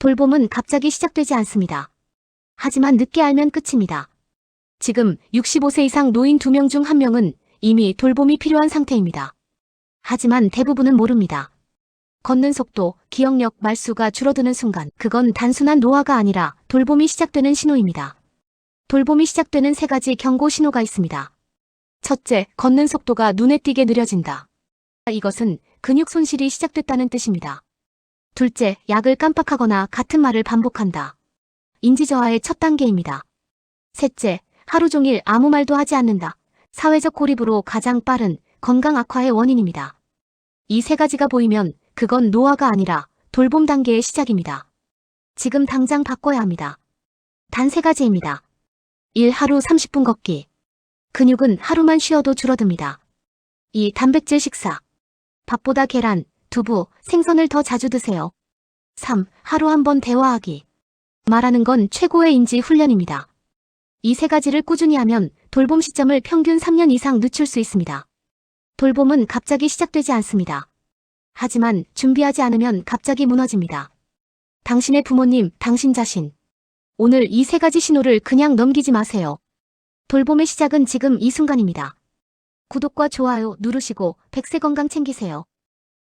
돌봄은 갑자기 시작되지 않습니다. 하지만 늦게 알면 끝입니다. 지금 65세 이상 노인 2명 중 1명은 이미 돌봄이 필요한 상태입니다. 하지만 대부분은 모릅니다. 걷는 속도, 기억력, 말수가 줄어드는 순간, 그건 단순한 노화가 아니라 돌봄이 시작되는 신호입니다. 돌봄이 시작되는 세 가지 경고 신호가 있습니다. 첫째, 걷는 속도가 눈에 띄게 느려진다. 이것은 근육 손실이 시작됐다는 뜻입니다. 둘째, 약을 깜빡하거나 같은 말을 반복한다. 인지저하의 첫 단계입니다. 셋째, 하루 종일 아무 말도 하지 않는다. 사회적 고립으로 가장 빠른 건강 악화의 원인입니다. 이 세 가지가 보이면 그건 노화가 아니라 돌봄 단계의 시작입니다. 지금 당장 바꿔야 합니다. 단 세 가지입니다. 1. 하루 30분 걷기. 근육은 하루만 쉬어도 줄어듭니다. 2. 단백질 식사. 밥보다 계란, 두부, 생선을 더 자주 드세요. 3. 하루 한 번 대화하기. 말하는 건 최고의 인지 훈련입니다. 이 세 가지를 꾸준히 하면 돌봄 시점을 평균 3년 이상 늦출 수 있습니다. 돌봄은 갑자기 시작되지 않습니다. 하지만 준비하지 않으면 갑자기 무너집니다. 당신의 부모님, 당신 자신. 오늘 이 세 가지 신호를 그냥 넘기지 마세요. 돌봄의 시작은 지금 이 순간입니다. 구독과 좋아요 누르시고 백세 건강 챙기세요.